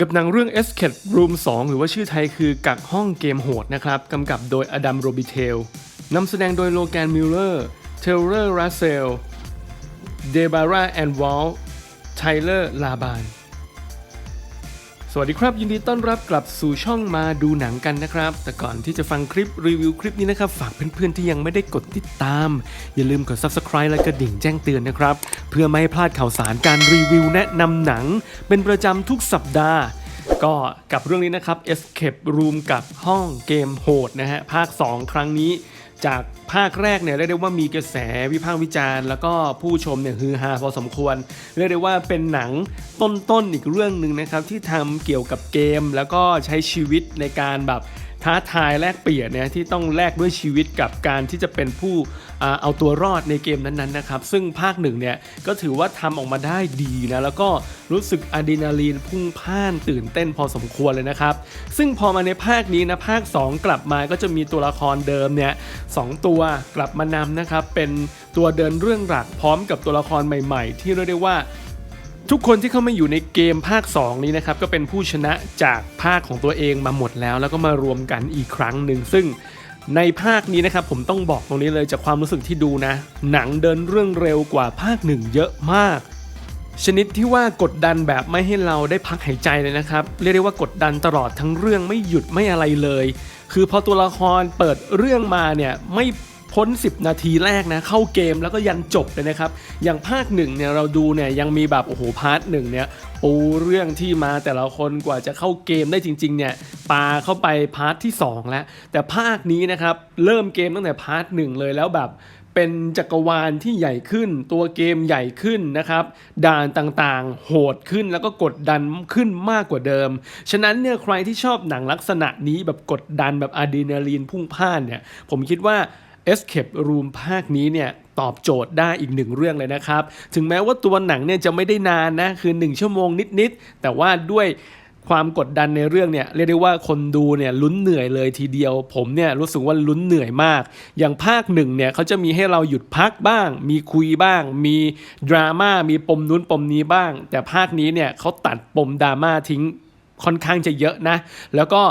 กับหนังเรื่อง Escape Room 2 หรือว่าชื่อไทยคือกักห้องเกมโหดนะครับกำกับโดยอดัมโรบิเทลนำแสดงโดยโลแกนมิลเลอร์เทเลอร์รัสเซลเดบาร่าแอนวอลไทเลอร์ลาบาน สวัสดีครับ ยินดีต้อนรับกลับสู่ช่องมาดูหนังกันนะครับ แต่ก่อนที่จะฟังคลิปรีวิวคลิปนี้นะครับ ฝากเพื่อนๆที่ยังไม่ได้กดติดตาม อย่าลืมกด Subscribe และกระดิ่งแจ้งเตือนนะครับ เพื่อไม่ให้พลาดข่าวสารการรีวิวแนะนำหนัง เป็นประจำทุกสัปดาห์ ก็กับเรื่องนี้นะครับ Escape Room กับห้องเกมโหดนะฮะภาค 2 ครั้งนี้ จากภาคแรกเนี่ยเรียกได้ว่ามีกระแสวิพากษ์วิจารณ์ แล้วก็ผู้ชมเนี่ยฮือฮาพอสมควร เรียกได้ว่าเป็นหนังต้นๆอีกเรื่องหนึ่งนะครับที่ทำเกี่ยวกับเกม แล้วก็ใช้ชีวิตในการแบบ ท้าทายแลกเปลี่ยนเนี่ยที่ต้องแลกด้วยชีวิตกับการที่จะเป็นผู้เอาตัวรอดในเกมนั้นๆนะครับซึ่งภาคหนึ่งเนี่ยก็ถือว่าทำออกมาได้ดีนะแล้วก็รู้สึกอะดรีนาลีนพุ่งพ่านตื่นเต้นพอสมควรเลยนะครับ ซึ่งพอมาในภาคนี้นะภาค 2 กลับมาก็จะมีตัวละครเดิมเนี่ยสองตัวกลับมานำนะครับเป็นตัวเดินเรื่องหลักพร้อมกับตัวละครใหม่ ๆ ที่เรียกได้ว่า ทุกคนที่เข้ามาอยู่ในเกมภาค 2 นี้นะครับก็เป็นผู้ชนะจากภาคของตัวเองมาหมดแล้ว แล้วก็มารวมกันอีกครั้งหนึ่งซึ่งในภาคนี้นะครับผมต้องบอกตรงนี้เลยจากความรู้สึกที่ดูนะ หนังเดินเรื่องเร็วกว่าภาคหนึ่งเยอะมาก ชนิดที่ว่ากดดันแบบไม่ให้เราได้พักหายใจเลยนะครับ เรียกได้ว่ากดดันตลอดทั้งเรื่องไม่หยุดไม่อะไรเลย คือพอตัวละครเปิดเรื่องมาเนี่ยไม่ พ้น 10 นาทีแรกนะเข้าเกมแล้วก็ยันจบเลยนะครับ อย่างภาคหนึ่งเนี่ยเราดูเนี่ยยังมีแบบโอ้โหพาร์ทหนึ่งเนี่ยปูเรื่องที่มาแต่ละคนกว่าจะเข้าเกมได้จริงๆเนี่ยปาเข้าไปพาร์ทที่ 2 แล้ว แต่ภาคนี้นะครับเริ่มเกมตั้งแต่พาร์ทหนึ่งเลยแล้วแบบเป็นจักรวาลที่ใหญ่ขึ้น ตัวเกมใหญ่ขึ้นนะครับ ด่านต่างๆ โหดขึ้นแล้วก็กดดันขึ้นมากกว่าเดิม ฉะนั้นเนี่ยใครที่ชอบหนังลักษณะนี้แบบกดดันแบบอะดรีนาลีนพุ่งพ่านเนี่ยผมคิดว่า Escape Room ภาคนี้เนี่ยตอบโจทย์ได้อีกหนึ่งเรื่องเลยนะครับ ถึงแม้ว่าตัวหนังเนี่ยจะไม่ได้นานนะคือ 1 ชั่วโมงนิด ๆ แต่ว่าด้วยความกดดันในเรื่องเนี่ยเรียกได้ว่าคนดูเนี่ยลุ้นเหนื่อยเลยทีเดียว ผมเนี่ยรู้สึกว่าลุ้นเหนื่อยมาก อย่างภาคหนึ่งเนี่ยเขาจะมีให้เราหยุดพักบ้าง มีคุยบ้าง มีดราม่ามีปมนู้นปมนี้บ้าง แต่ภาคนี้เนี่ยเขาตัดปมดราม่าทิ้งค่อนข้างจะเยอะนะ แล้วก็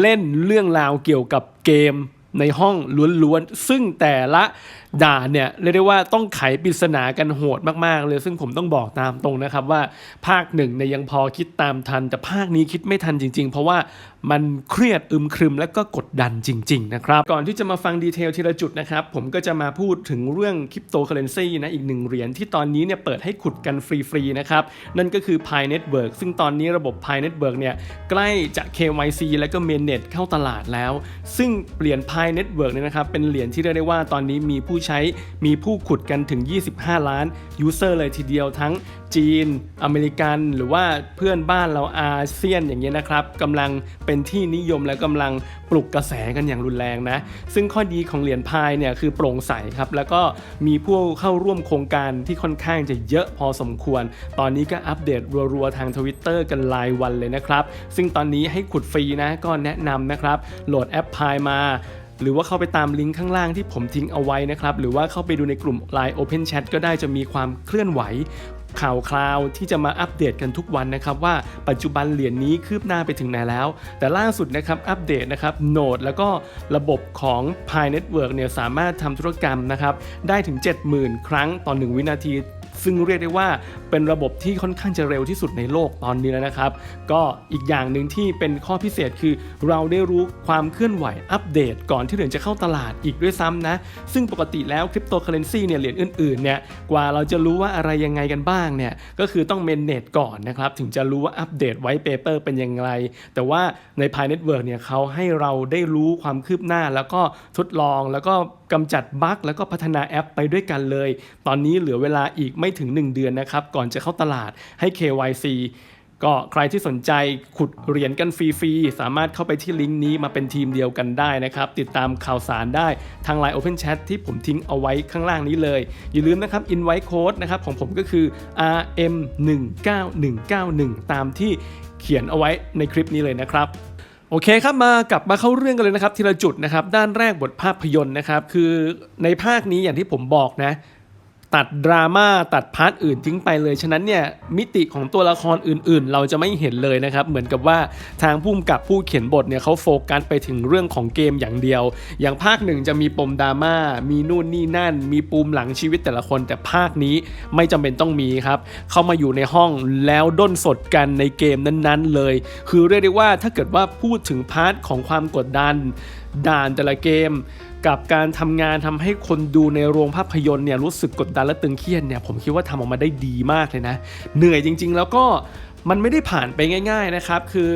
เล่นเรื่องราวเกี่ยวกับเกม ในห้องล้วนๆ ซึ่งแต่ละด่านเนี่ยเรียกได้ว่าต้องไขปริศนากันโหดมากๆ เลยซึ่งผมต้องบอกตามตรงนะครับว่าภาคหนึ่งเนี่ยยังพอคิดตามทัน แต่ภาคนี้คิดไม่ทันจริง ๆ เพราะว่า มันเครียดอึมครึมและก็กดดันจริง ๆ นะครับ ก่อนที่จะมาฟังดีเทลทีละจุดนะครับ ผมก็จะมาพูดถึงเรื่องคริปโตเคอเรนซีนะอีกหนึ่งเหรียญที่ตอนนี้เนี่ยเปิดให้ขุดกันฟรีๆนะครับ นั่นก็คือ Pi Network ซึ่งตอนนี้ระบบ Pi Network เนี่ยใกล้จะ KYC และก็ Mainnet เข้าตลาดแล้ว ซึ่งเปลี่ยน Pi Network เนี่ยนะครับเป็นเหรียญที่เรียกได้ว่าตอนนี้มีผู้ใช้มีผู้ขุดกันถึง 25 ล้านยูเซอร์เลยทีเดียวทั้งจีน อเมริกัน หรือว่าเพื่อนบ้านเราอาเซียนอย่างเงี้ยนะครับกำลังเป็น็นที่นิยมและกำลังปลุกกระแสกันอย่างรุนแรงนะ ซึ่งข้อดีของเหรียญพายเนี่ยคือโปร่งใสครับ แล้วก็มีผู้เข้าร่วมโครงการที่ค่อนข้างจะเยอะพอสมควร ตอนนี้ก็อัปเดตรัวๆทางทวิตเตอร์กันรายวันเลยนะครับ ซึ่งตอนนี้ให้ขุดฟรีนะก็แนะนำนะครับ โหลดแอปพายมาหรือว่าเข้าไปตามลิงก์ข้างล่างที่ผมทิ้งเอาไว้นะครับ หรือว่าเข้าไปดูในกลุ่ม Line Open Chat ก็ได้จะมีความเคลื่อนไหว ข่าวคราวที่จะมาอัปเดตกันทุกวันนะครับว่าปัจจุบันเหรียญนี้คืบหน้าไปถึงไหนแล้ว แต่ล่าสุดนะครับอัปเดตนะครับโนดแล้วก็ระบบของ Pi Network เนี่ยสามารถทำธุรกรรมนะครับได้ถึง 70,000 ครั้งต่อ 1 วินาที ซึ่งเรียกได้ว่าเป็นระบบที่ค่อนข้างจะเร็วที่สุดในโลกตอนนี้แล้วนะครับ ก็อีกอย่างหนึ่งที่เป็นข้อพิเศษคือ เราได้รู้ความเคลื่อนไหวอัปเดตก่อนที่เหรียญจะเข้าตลาดอีกด้วยซ้ำนะ ซึ่งปกติแล้วคริปโตเคอเรนซีเนี่ยเหรียญอื่นๆเนี่ยกว่าเราจะรู้ว่าอะไรยังไงกันบ้างเนี่ยก็คือต้องเมนเนตก่อนนะครับถึงจะรู้ว่าอัปเดตไว้เปเปอร์เป็นยังไงแต่ว่าใน Pi Network เนี่ยเขาให้เราได้รู้ความคืบหน้าแล้วก็ทดลองแล้วก็กำจัดบั๊กแล้วก็พัฒนาแอปไปด้วยกันเลย ตอนนี้เหลือเวลาอีกไม่ถึง 1 เดือนนะครับ ก่อนจะเข้าตลาดให้ KYC ก็ใครที่สนใจขุดเหรียญกันฟรีๆ สามารถเข้าไปที่ลิงก์นี้มาเป็นทีมเดียวกันได้นะครับ ติดตามข่าวสารได้ทาง Line Open Chat ที่ผมทิ้งเอาไว้ข้างล่างนี้เลย อย่าลืมนะครับ Invite Code นะครับของผมก็คือ RM19191 ตามที่เขียนเอาไว้ในคลิปนี้เลยนะครับ โอเคครับมากลับมาเข้าเรื่องกันเลยนะครับทีละจุดนะครับด้านแรกบทภาพยนตร์นะครับคือในภาคนี้อย่างที่ผมบอกนะ ตัดดราม่าตัดพาร์ทอื่นทิ้งไปเลย ฉะนั้นเนี่ยมิติของตัวละครอื่นๆ เราจะไม่เห็นเลยนะครับ เหมือนกับว่าทางผู้กำกับผู้เขียนบทเนี่ยเขาโฟกัสไปถึงเรื่องของเกมอย่างเดียว อย่างภาคหนึ่งจะมีปมดราม่า มีนู่นนี่นั่น มีปูมหลังชีวิตแต่ละคน แต่ภาคนี้ไม่จำเป็นต้องมีครับ เข้ามาอยู่ในห้องแล้วด้นสดกันในเกมนั้นๆเลย คือเรียกได้ว่าถ้าเกิดว่าพูดถึงพาร์ทของความกดดันด่านแต่ละเกม กับการทำงานทำให้คนดูในโรงภาพยนตร์เนี่ยรู้สึกกดดันและตึงเครียดเนี่ยผมคิดว่าทำออกมาได้ดีมากเลยนะ เหนื่อยจริง ๆ แล้วก็ มันไม่ได้ผ่านไปง่ายๆนะครับ คือ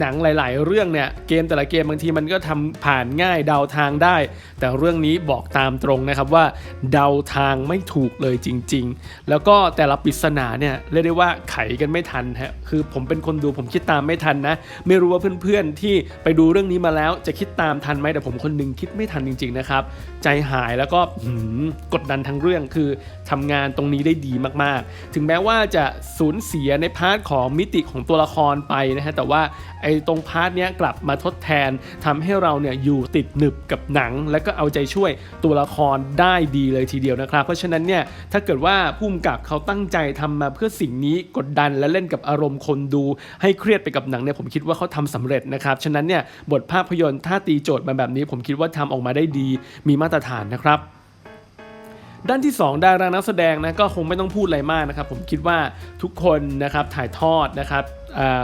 หนังหลาย ๆ เรื่องเนี่ยเกมแต่ละเกมบางทีมันก็ทำผ่านง่ายเดาทางได้ แต่เรื่องนี้บอกตามตรงนะครับว่าเดาทางไม่ถูกเลยจริง ๆ แล้วก็แต่ละปริศนาเนี่ยเรียกได้ว่าไขกันไม่ทันฮะคือผมเป็นคนดูผมคิดตามไม่ทันนะ ไม่รู้ว่าเพื่อนๆที่ไปดูเรื่องนี้มาแล้วจะคิดตามทันไหมแต่ผมคนหนึงคิดไม่ทันจริง ๆ นะครับ ใจหายแล้วก็หืมกดดันทั้งเรื่องคือทำงานตรงนี้ได้ดีมากๆ ถึงแม้ว่าจะสูญเสียในพาร์ทของมิติของตัวละครไปนะฮะแต่ว่าไอ้ตรงพาร์ทเนี้ยกลับมาทดแทนทำให้เราเนี่ยอยู่ติดหนึบกับหนัง แล้วก็เอาใจช่วยตัวละครได้ดีเลยทีเดียวนะครับ เพราะฉะนั้นเนี่ยถ้าเกิดว่าผู้กำกับเขาตั้งใจทำมาเพื่อสิ่งนี้กดดันและเล่นกับอารมณ์คนดูให้เครียดไปกับหนังเนี่ยผมคิดว่าเขาทำสำเร็จนะครับฉะนั้นเนี่ยบทภาพยนตร์ถ้าตีโจทย์มาแบบนี้ผมคิดว่าทำออกมาได้ดีมีมาตรฐานนะครับ ด้านที่ 2 ดารานักแสดงนะก็คงไม่ต้องพูดอะไรมากนะครับ ผมคิดว่าทุกคนนะครับถ่ายทอดนะครับ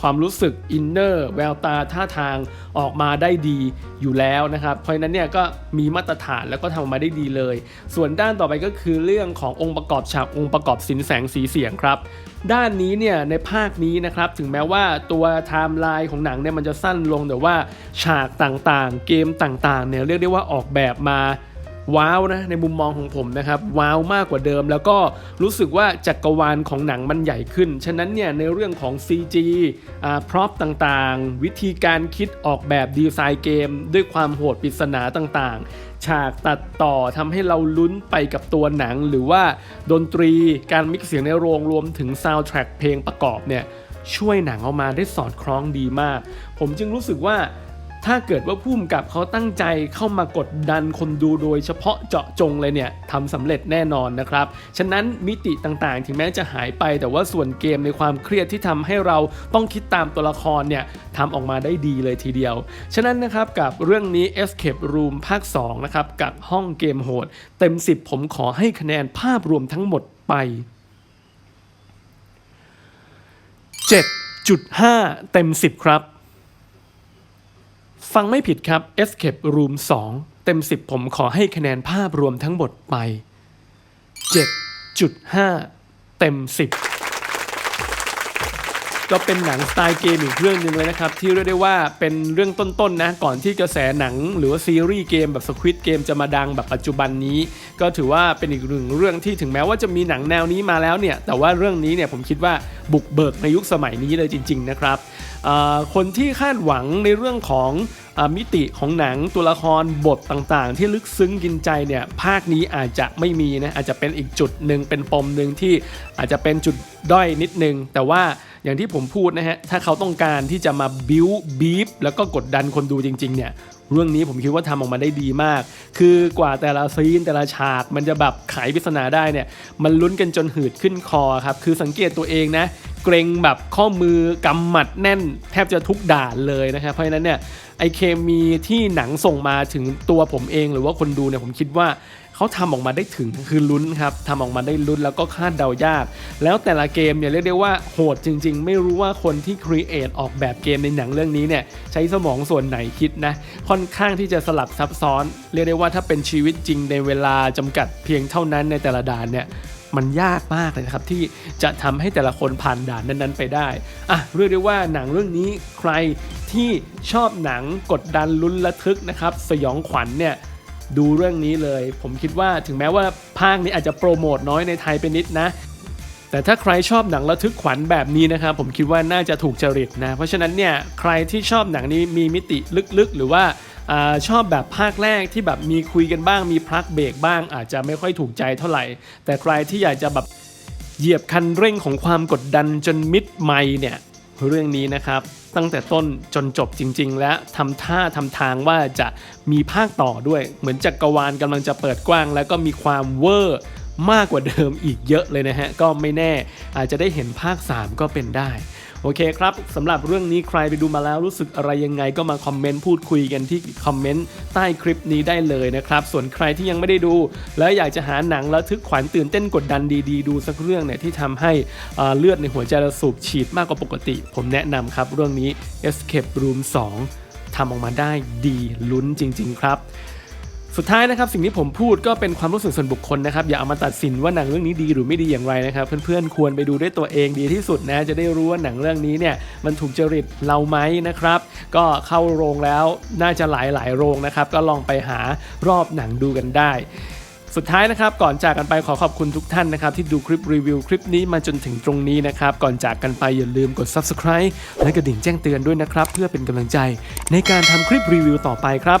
ความรู้สึกอินเนอร์แววตาท่าทางออกมาได้ดีอยู่แล้วนะครับ เพราะฉะนั้นเนี่ยก็มีมาตรฐานแล้วก็ทำออกมาได้ดีเลย ส่วนด้านต่อไปก็คือเรื่องขององค์ประกอบฉากองค์ประกอบสินแสงสีเสียงครับ ด้านนี้เนี่ยในภาคนี้นะครับถึงแม้ว่าตัวไทม์ไลน์ของหนังเนี่ยมันจะสั้นลงแต่ว่าฉากต่างๆ เกมต่างๆเนี่ยเรียกได้ว่าออกแบบมา ว้าวนะในมุมมองของผมนะครับว้าวมากกว่าเดิม แล้วก็รู้สึกว่าจักรวาลของหนังมันใหญ่ขึ้น ฉะนั้นเนี่ยในเรื่องของ CG อ่าพร็อพต่างๆ วิธีการคิดออกแบบดีไซน์เกม ด้วยความโหดปริศนาต่างๆ ฉากตัดต่อทำให้เราลุ้นไปกับตัวหนัง หรือว่าดนตรีการมิกซ์เสียงในโรงรวมถึงซาวด์แทร็กเพลงประกอบเนี่ยช่วยหนังออกมาได้สอดคล้องดีมาก ผมจึงรู้สึกว่า ถ้าเกิดว่าผู้กำกับเขาตั้งใจเข้ามากดดันคนดูโดยเฉพาะเจาะจงเลยเนี่ยทำสำเร็จแน่นอนนะครับ ฉะนั้นมิติต่างๆ ถึงแม้จะหายไป แต่ว่าส่วนเกมในความเครียดที่ทำให้เราต้องคิดตามตัวละครเนี่ยทำออกมาได้ดีเลยทีเดียว ฉะนั้นนะครับกับเรื่องนี้ Escape Room ภาค2นะครับกับห้องเกมโหด เต็ม 10 ผมขอให้คะแนนภาพรวมทั้งหมดไป 7.5 เต็ม 10 ครับ ฟังไม่ผิดครับ Escape Room 2 เต็ม 10 ผมขอให้คะแนนภาพรวมทั้งหมดไป 7.5 เต็ม 10 ก็เป็นหนังสไตล์เกมอีกเรื่องหนึ่งเลยนะครับ ที่เรียกได้ว่าเป็นเรื่องต้นๆนะ ก่อนที่กระแสหนังหรือว่าซีรีส์เกมแบบ Squid Game จะมาดังแบบปัจจุบันนี้ ก็ถือว่าเป็นอีกหนึ่งเรื่องที่ถึงแม้ว่าจะมีหนังแนวนี้มาแล้วเนี่ย แต่ว่าเรื่องนี้เนี่ยผมคิดว่าบุกเบิกในยุคสมัยนี้เลยจริง ๆ นะครับ คนที่คาดหวังในเรื่องของอมิติของหนังตัวละครบทต่างๆ ที่ลึกซึ้งกินใจเนี่ยภาคนี้อาจจะไม่มีนะอาจจะเป็นอีกจุดหนึ่งเป็นปมหนึ่งที่อาจจะเป็นจุดด้อยนิดนึง แต่ว่าอย่างที่ผมพูดนะฮะถ้าเขาต้องการที่จะมาบิวบีฟแล้วก็กดดันคนดูจริง ๆ เนี่ยเรื่องนี้ผมคิดว่าทำออกมาได้ดีมาก คือกว่าแต่ละซีนแต่ละฉากมันจะแบบไขปริศนาได้เนี่ย มันลุ้นกันจนหืดขึ้นคอครับ คือสังเกตตัวเองนะ เกรงแบบข้อมือกำหมัดแน่นแทบจะทุกด่านเลยนะครับเพราะฉะนั้นเนี่ยไอเคมีที่หนังส่งมาถึงตัวผมเองหรือว่าคนดูเนี่ยผมคิดว่าเขาทำออกมาได้ถึงคือลุ้นครับทำออกมาได้ลุ้นแล้วก็คาดเดายาก แล้วแต่ละเกมเนี่ยเรียกได้ว่าโหดจริง ๆ ไม่รู้ว่าคนที่ครีเอทออกแบบเกมในหนังเรื่องนี้เนี่ยใช้สมองส่วนไหนคิดนะค่อนข้างที่จะสลับซับซ้อน เรียกได้ว่าถ้าเป็นชีวิตจริงในเวลาจำกัดเพียงเท่านั้นในแต่ละด่านเนี่ย มันยากมากเลยนะครับที่จะทำให้แต่ละคนผ่านด่านนั้นๆ ไปได้อะเรียกได้ว่าหนังเรื่องนี้ใครที่ชอบหนังกดดันลุ้นระทึกนะครับสยองขวัญเนี่ยดูเรื่องนี้เลย ผมคิดว่าถึงแม้ว่าภาคนี้อาจจะโปรโมทน้อยในไทยไปนิดนะ แต่ถ้าใครชอบหนังระทึกขวัญแบบนี้นะครับผมคิดว่าน่าจะถูกจริตนะ เพราะฉะนั้นเนี่ยใครที่ชอบหนังนี้มีมิติลึกๆ หรือว่า อชอบแบบภาคแรกที่แบบมีคุยกันบ้างมีพลักเบรกบ้าง อาจจะไม่ค่อยถูกใจเท่าไหร่ แต่ใครที่อยากจะแบบเหยียบคันเร่งของความกดดันจนมิดไม่เนี่ยเรื่องนี้นะครับ ตั้งแต่ต้นจนจบจริง ๆ และทำท่าทำทางว่าจะมีภาคต่อด้วย เหมือนจักรวาลกำลังจะเปิดกว้าง แล้วก็มีความเวอร์มากกว่าเดิมอีกเยอะเลยนะฮะ ก็ไม่แน่อาจจะได้เห็นภาค 3 ก็เป็นได้ โอเคครับสำหรับเรื่องนี้ใครไปดูมาแล้วรู้สึกอะไรยังไงก็มาคอมเมนต์พูดคุยกันที่คอมเมนต์ใต้คลิปนี้ได้เลยนะครับส่วนใครที่ยังไม่ได้ดู แล้วอยากจะหาหนังระทึกขวัญตื่นเต้นกดดันดีๆ ดูสักเรื่องเนี่ยที่ทำให้เลือดในหัวใจเราสูบฉีดมากกว่าปกติ ผมแนะนำครับเรื่องนี้ Escape Room 2ทำออกมาได้ดีลุ้นจริง ๆ ครับ สุดท้ายนะครับสิ่งที่ผมพูดก็เป็นความรู้สึกส่วนบุคคลนะครับอย่าเอามาตัดสินว่าหนังเรื่องนี้ดีหรือไม่ดีอย่างไรนะครับเพื่อนๆควรไปดูด้วยตัวเองดีที่สุดนะจะได้รู้ว่าหนังเรื่องนี้เนี่ยมันถูกจริตเราไหมนะครับ ก็เข้าโรงแล้วน่าจะหลายหลายๆโรงนะครับก็ลองไปหารอบหนังดูกันได้สุดท้ายนะครับก่อนจากกันไปขอขอบคุณทุกท่านนะครับที่ดูคลิปรีวิวคลิปนี้มาจนถึงตรงนี้นะครับก่อนจากกันไปอย่าลืมกด subscribe และกระดิ่งแจ้งเตือนด้วยนะครับเพื่อเป็นกำลังใจในการทำคลิปรีวิวต่อไปครับ